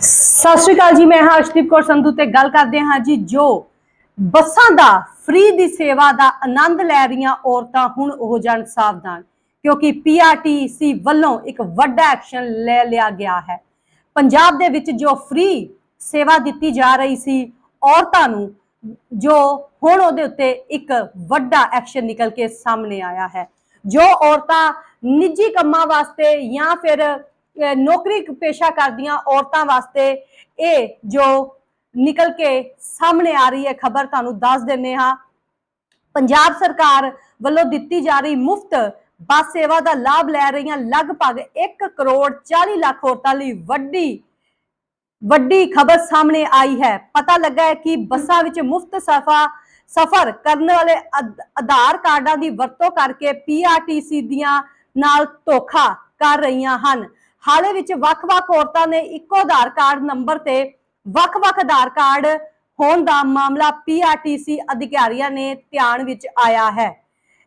ਸਤਿ ਸ਼੍ਰੀ ਅਕਾਲ ਜੀ, ਮੈਂ ਹਰਸ਼ਦੀਪ ਕੌਰ ਸੰਧੂ ਤੇ ਗੱਲ ਕਰਦੇ ਹਾਂ ਜੀ, ਜੋ ਬੱਸਾਂ ਦਾ ਫ੍ਰੀ ਦੀ ਸੇਵਾ ਦਾ ਆਨੰਦ ਲੈ ਰਹੀਆਂ ਔਰਤਾਂ ਹੁਣ ਉਹ ਜਾਣ ਸਾਵਧਾਨ, ਕਿਉਂਕਿ ਪੀਆਰਟੀਸੀ ਵੱਲੋਂ ਇੱਕ ਵੱਡਾ ਐਕਸ਼ਨ ਲੈ ਲਿਆ ਗਿਆ ਹੈ। ਪੰਜਾਬ ਦੇ ਵਿੱਚ ਜੋ ਫ੍ਰੀ ਸੇਵਾ ਦਿੱਤੀ ਜਾ ਰਹੀ ਸੀ, ਔਰਤਾਂ ਨੂੰ ਜੋ ਹੁਣ ਉਹਦੇ ਉੱਤੇ ਇੱਕ ਵੱਡਾ ਐਕਸ਼ਨ ਨਿਕਲ ਕੇ ਸਾਹਮਣੇ ਆਇਆ ਹੈ। ਜੋ ਔਰਤਾਂ ਨਿੱਜੀ ਕੰਮਾਂ ਵਾਸਤੇ ਜਾਂ ਫਿਰ ਨੌਕਰੀ ਪੇਸ਼ਾ ਕਰਦੀਆਂ ਔਰਤਾਂ ਵਾਸਤੇ ਇਹ ਜੋ ਨਿਕਲ ਕੇ ਸਾਹਮਣੇ ਆ ਰਹੀ ਹੈ ਖਬਰ ਤੁਹਾਨੂੰ ਦੱਸ ਦਿੰਨੇ ਹਾਂ। ਪੰਜਾਬ ਸਰਕਾਰ ਵੱਲੋਂ ਦਿੱਤੀ ਜਾ ਰਹੀ ਮੁਫਤ ਬੱਸ ਸੇਵਾ ਦਾ ਲਾਭ ਲੈ ਰਹੀਆਂ ਲਗਭਗ 1 ਕਰੋੜ 40 ਲੱਖ ਔਰਤਾਂ ਲਈ ਵੱਡੀ ਵੱਡੀ ਖਬਰ ਸਾਹਮਣੇ ਆਈ ਹੈ। ਪਤਾ ਲੱਗਾ ਹੈ ਕਿ ਬੱਸਾਂ ਵਿੱਚ ਮੁਫਤ ਸਫਾ, ਸਫਰ ਕਰਨ ਵਾਲੇ ਆਧ- ਆਧਾਰ ਕਾਰਡਾਂ ਦੀ ਵਰਤੋਂ ਕਰਕੇ ਪੀਆਰਟੀਸੀ ਦੀਆਂ ਨਾਲ ਧੋਖਾ ਕਰ ਰਹੀਆਂ ਹਨ। ਹਾਲੇ ਵਿੱਚ ਵੱਖ-ਵੱਖ ਔਰਤਾਂ ਨੇ ਇੱਕੋ ਆਧਾਰ ਕਾਰਡ ਨੰਬਰ ਤੇ ਵੱਖ-ਵੱਖ ਆਧਾਰ ਕਾਰਡ ਹੋਣ ਦਾ ਮਾਮਲਾ ਪੀਆਰਟੀਸੀ ਅਧਿਕਾਰੀਆਂ ਨੇ ਧਿਆਨ ਵਿੱਚ ਆਇਆ ਹੈ।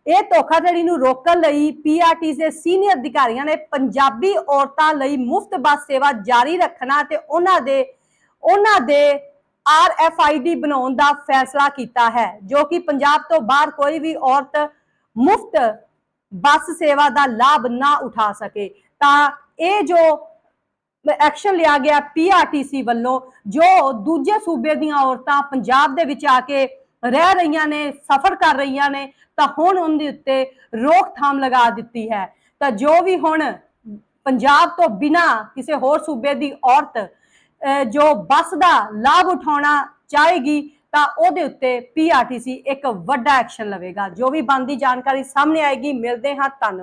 ਇਹ ਧੋਖਾਧੜੀ ਨੂੰ ਰੋਕਣ ਲਈ ਪੀਆਰਟੀ ਦੇ ਸੀਨੀਅਰ ਅਧਿਕਾਰੀਆਂ ਨੇ ਪੰਜਾਬੀ ਔਰਤਾਂ ਲਈ ਮੁਫਤ ਬੱਸ ਸੇਵਾ ਜਾਰੀ ਰੱਖਣਾ ਤੇ ਉਹਨਾਂ ਦੇ ਉਹਨਾਂ ਦੇ ਆਰਐਫਆਈਡੀ ਬਣਾਉਣ ਦਾ ਫੈਸਲਾ ਕੀਤਾ ਹੈ, ਜੋ ਕਿ ਪੰਜਾਬ ਤੋਂ ਬਾਹਰ ਕੋਈ ਵੀ ਔਰਤ ਮੁਫਤ ਬੱਸ ਸੇਵਾ ਦਾ ਲਾਭ ਨਾ ਉਠਾ ਸਕੇ। ਤਾਂ ਇਹ ਜੋ ਐਕਸ਼ਨ ਲਿਆ ਗਿਆ ਪੀਆਰਟੀਸੀ ਵੱਲੋਂ, ਜੋ ਦੂਜੇ ਸੂਬੇ ਦੀਆਂ ਔਰਤਾਂ ਪੰਜਾਬ ਦੇ ਵਿੱਚ ਆ ਕੇ ਰਹਿ ਰਹੀਆਂ ਨੇ, ਸਫ਼ਰ ਕਰ ਰਹੀਆਂ ਨੇ, ਤਾਂ ਹੁਣ ਉਹਦੇ ਉੱਤੇ ਰੋਕਥਾਮ ਲਗਾ ਦਿੱਤੀ ਹੈ। ਤਾਂ ਜੋ ਵੀ ਹੁਣ ਪੰਜਾਬ ਤੋਂ ਬਿਨਾ ਕਿਸੇ ਹੋਰ ਸੂਬੇ ਦੀ ਔਰਤ ਜੋ ਬੱਸ ਦਾ ਲਾਭ ਉਠਾਉਣਾ ਚਾਹੇਗੀ, ਤਾਂ ਉਹਦੇ ਉੱਤੇ ਪੀਆਰਟੀਸੀ ਇੱਕ ਵੱਡਾ ਐਕਸ਼ਨ ਲਵੇਗਾ। ਜੋ ਵੀ ਬਣਦੀ ਜਾਣਕਾਰੀ ਸਾਹਮਣੇ ਆਏਗੀ। ਮਿਲਦੇ ਹਾਂ ਧੰਨਵਾਦ